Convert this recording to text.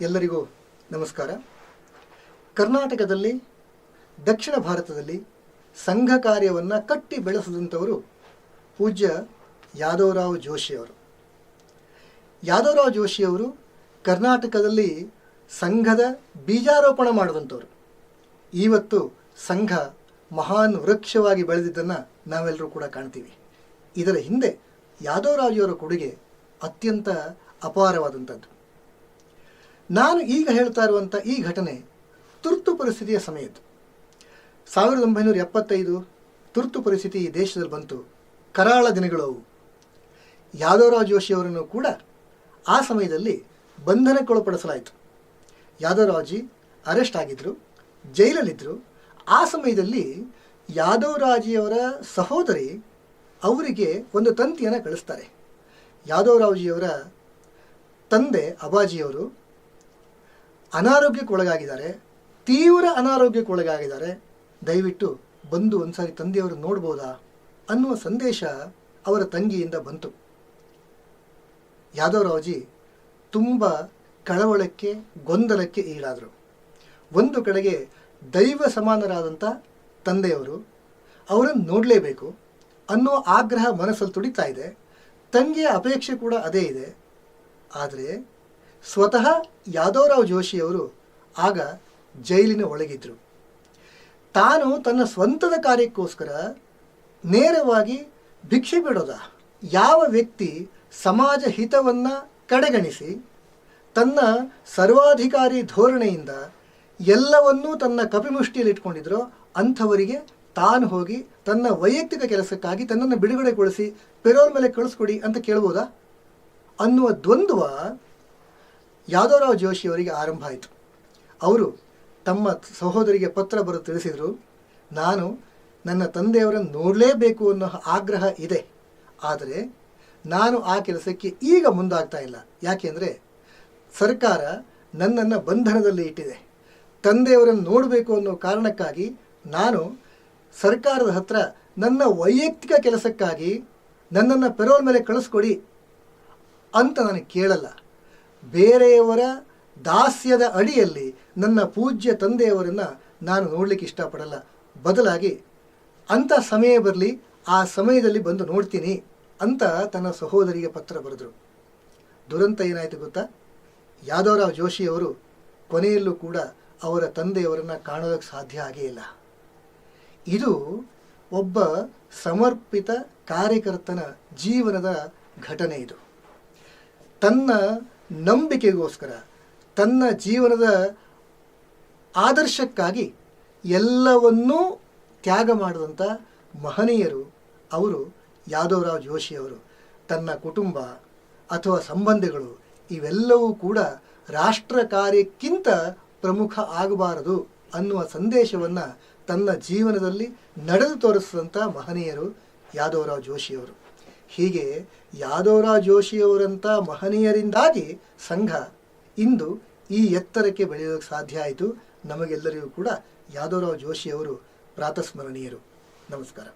ಎಲ್ಲರಿಗೂ ನಮಸ್ಕಾರ. ಕರ್ನಾಟಕದಲ್ಲಿ, ದಕ್ಷಿಣ ಭಾರತದಲ್ಲಿ ಸಂಘ ಕಾರ್ಯವನ್ನು ಕಟ್ಟಿ ಬೆಳೆಸಿದಂಥವರು ಪೂಜ್ಯ ಯಾದವರಾವ್ ಜೋಶಿಯವರು ಯಾದವರಾವ್ ಜೋಶಿಯವರು ಕರ್ನಾಟಕದಲ್ಲಿ ಸಂಘದ ಬೀಜಾರೋಪಣ ಮಾಡಿದಂಥವ್ರು. ಇವತ್ತು ಸಂಘ ಮಹಾನ್ ವೃಕ್ಷವಾಗಿ ಬೆಳೆದಿದ್ದನ್ನು ನಾವೆಲ್ಲರೂ ಕೂಡ ಕಾಣ್ತೀವಿ. ಇದರ ಹಿಂದೆ ಯಾದವರಾಜಿಯವರ ಕೊಡುಗೆ ಅತ್ಯಂತ ಅಪಾರವಾದಂಥದ್ದು. ನಾನು ಈಗ ಹೇಳ್ತಾ ಇರುವಂಥ ಈ ಘಟನೆ ತುರ್ತು ಪರಿಸ್ಥಿತಿಯ ಸಮಯದ್ದು ಸಾವಿರದ ಒಂಬೈನೂರ ಎಪ್ಪತ್ತೈದು ತುರ್ತು ಪರಿಸ್ಥಿತಿ ಈ ದೇಶದಲ್ಲಿ ಬಂತು. ಕರಾಳ ದಿನಗಳು ಅವು. ಯಾದವರಾವ್ ಜೋಶಿಯವರನ್ನು ಕೂಡ ಆ ಸಮಯದಲ್ಲಿ ಬಂಧನಕ್ಕೊಳಪಡಿಸಲಾಯಿತು. ಯಾದವರಾವ್ಜಿ ಅರೆಸ್ಟ್ ಆಗಿದ್ದರು ಜೈಲಲ್ಲಿದ್ದರು ಆ ಸಮಯದಲ್ಲಿ ಯಾದವರಾಜಿಯವರ ಸಹೋದರಿ ಅವರಿಗೆ ಒಂದು ತಂತಿಯನ್ನು ಕಳಿಸ್ತಾರೆ. ಯಾದವರಾವ್ಜಿಯವರ ತಂದೆ ಅಬಾಜಿಯವರು ಅನಾರೋಗ್ಯಕ್ಕೆ ಒಳಗಾಗಿದ್ದಾರೆ, ತೀವ್ರ ಅನಾರೋಗ್ಯಕ್ಕೆ ಒಳಗಾಗಿದ್ದಾರೆ, ದಯವಿಟ್ಟು ಬಂದು ಒಂದ್ಸಾರಿ ತಂದೆಯವರು ನೋಡ್ಬೋದಾ ಅನ್ನುವ ಸಂದೇಶ ಅವರ ತಂಗಿಯಿಂದ ಬಂತು. ಯಾದವರಾವ್ಜಿ ತುಂಬ ಕಳವಳಕ್ಕೆ, ಗೊಂದಲಕ್ಕೆ ಈಡಾದರು. ಒಂದು ಕಡೆಗೆ ದೈವ ಸಮಾನರಾದಂಥ ತಂದೆಯವರು ಅವರನ್ನು ನೋಡಲೇಬೇಕು ಅನ್ನೋ ಆಗ್ರಹ ಮನಸ್ಸಲ್ಲಿ ತುಡಿತಾ ಇದೆ, ತಂಗಿಯ ಅಪೇಕ್ಷೆ ಕೂಡ ಅದೇ ಇದೆ. ಆದರೆ ಸ್ವತಃ ಯಾದವರಾವ್ ಜೋಶಿಯವರು ಆಗ ಜೈಲಿನ ಒಳಗಿದ್ದರು ತಾನು ತನ್ನ ಸ್ವಂತದ ಕಾರ್ಯಕ್ಕೋಸ್ಕರ ನೇರವಾಗಿ ಭಿಕ್ಷೆ ಬಿಡೋದ. ಯಾವ ವ್ಯಕ್ತಿ ಸಮಾಜ ಹಿತವನ್ನು ಕಡೆಗಣಿಸಿ ತನ್ನ ಸರ್ವಾಧಿಕಾರಿ ಧೋರಣೆಯಿಂದ ಎಲ್ಲವನ್ನೂ ತನ್ನ ಕಪಿಮುಷ್ಟಿಯಲ್ಲಿ ಇಟ್ಕೊಂಡಿದ್ರೋ ಅಂಥವರಿಗೆ ತಾನು ಹೋಗಿ ತನ್ನ ವೈಯಕ್ತಿಕ ಕೆಲಸಕ್ಕಾಗಿ ತನ್ನನ್ನು ಬಿಡುಗಡೆಗೊಳಿಸಿ ಪೆರೋಲ್ ಮೇಲೆ ಕಳಿಸ್ಕೊಡಿ ಅಂತ ಕೇಳ್ಬೋದಾ? ಅನ್ನುವ ದ್ವಂದ್ವ ಯಾದವರಾವ್ ಜೋಶಿ ಅವರಿಗೆ ಆರಂಭ ಆಯಿತು. ಅವರು ತಮ್ಮ ಸಹೋದರಿಗೆ ಪತ್ರ ಬರೆದು ತಿಳಿಸಿದರು, ನಾನು ನನ್ನ ತಂದೆಯವರನ್ನು ನೋಡಲೇಬೇಕು ಅನ್ನೋ ಆಗ್ರಹ ಇದೆ. ಆದರೆ ನಾನು ಆ ಕೆಲಸಕ್ಕೆ ಈಗ ಮುಂದಾಗ್ತಾ ಇಲ್ಲ. ಯಾಕೆಂದರೆ ಸರ್ಕಾರ ನನ್ನನ್ನು ಬಂಧನದಲ್ಲಿ ಇಟ್ಟಿದೆ. ತಂದೆಯವರನ್ನು ನೋಡಬೇಕು ಅನ್ನೋ ಕಾರಣಕ್ಕಾಗಿ ನಾನು ಸರ್ಕಾರದ ಹತ್ರ ನನ್ನ ವೈಯಕ್ತಿಕ ಕೆಲಸಕ್ಕಾಗಿ ನನ್ನನ್ನು ಪೆರೋಲ್ ಮೇಲೆ ಕಳಿಸ್ಕೊಡಿ ಅಂತ ನಾನು ಕೇಳಲ್ಲ. ಬೇರೆಯವರ ದಾಸ್ಯದ ಅಡಿಯಲ್ಲಿ ನನ್ನ ಪೂಜ್ಯ ತಂದೆಯವರನ್ನು ನಾನು ನೋಡಲಿಕ್ಕೆ ಇಷ್ಟಪಡಲ್ಲ. ಬದಲಾಗಿ ಅಂಥ ಸಮಯ ಬರಲಿ, ಆ ಸಮಯದಲ್ಲಿ ಬಂದು ನೋಡ್ತೀನಿ ಅಂತ ತನ್ನ ಸಹೋದರಿಗೆ ಪತ್ರ ಬರೆದರು. ದುರಂತ ಏನಾಯಿತು ಗೊತ್ತಾ? ಯಾದವರಾವ್ ಜೋಶಿಯವರು ಕೊನೆಯಲ್ಲೂ ಕೂಡ ಅವರ ತಂದೆಯವರನ್ನು ಕಾಣೋದಕ್ಕೆ ಸಾಧ್ಯ ಆಗೇ ಇಲ್ಲ. ಇದು ಒಬ್ಬ ಸಮರ್ಪಿತ ಕಾರ್ಯಕರ್ತನ ಜೀವನದ ಘಟನೆ ಇದು. ತನ್ನ ನಂಬಿಕೆಗೋಸ್ಕರ ತನ್ನ ಜೀವನದ ಆದರ್ಶಕ್ಕಾಗಿ ಎಲ್ಲವನ್ನೂ ತ್ಯಾಗ ಮಾಡಿದಂಥ ಮಹನೀಯರು ಅವರು ಯಾದವರಾವ್ ಜೋಶಿಯವರು ತನ್ನ ಕುಟುಂಬ ಅಥವಾ ಸಂಬಂಧಿಗಳು ಇವೆಲ್ಲವೂ ಕೂಡ ರಾಷ್ಟ್ರ ಕಾರ್ಯಕ್ಕಿಂತ ಪ್ರಮುಖ ಆಗಬಾರದು ಅನ್ನುವ ಸಂದೇಶವನ್ನು ತನ್ನ ಜೀವನದಲ್ಲಿ ನಡೆದು ತೋರಿಸಿದಂಥ ಮಹನೀಯರು ಯಾದವರಾವ್ ಜೋಶಿಯವರು ಹೀಗೆ ಯಾದವರಾವ್ ಜೋಶಿಯವರಂಥ ಮಹನೀಯರಿಂದಾಗಿ ಸಂಘ ಇಂದು ಈ ಎತ್ತರಕ್ಕೆ ಬೆಳೆಯೋಕ್ಕೆ ಸಾಧ್ಯ ಆಯಿತು. ನಮಗೆಲ್ಲರಿಗೂ ಕೂಡ ಯಾದವರಾವ್ ಜೋಶಿಯವರು ಪ್ರಾತಸ್ಮರಣೀಯರು. ನಮಸ್ಕಾರ.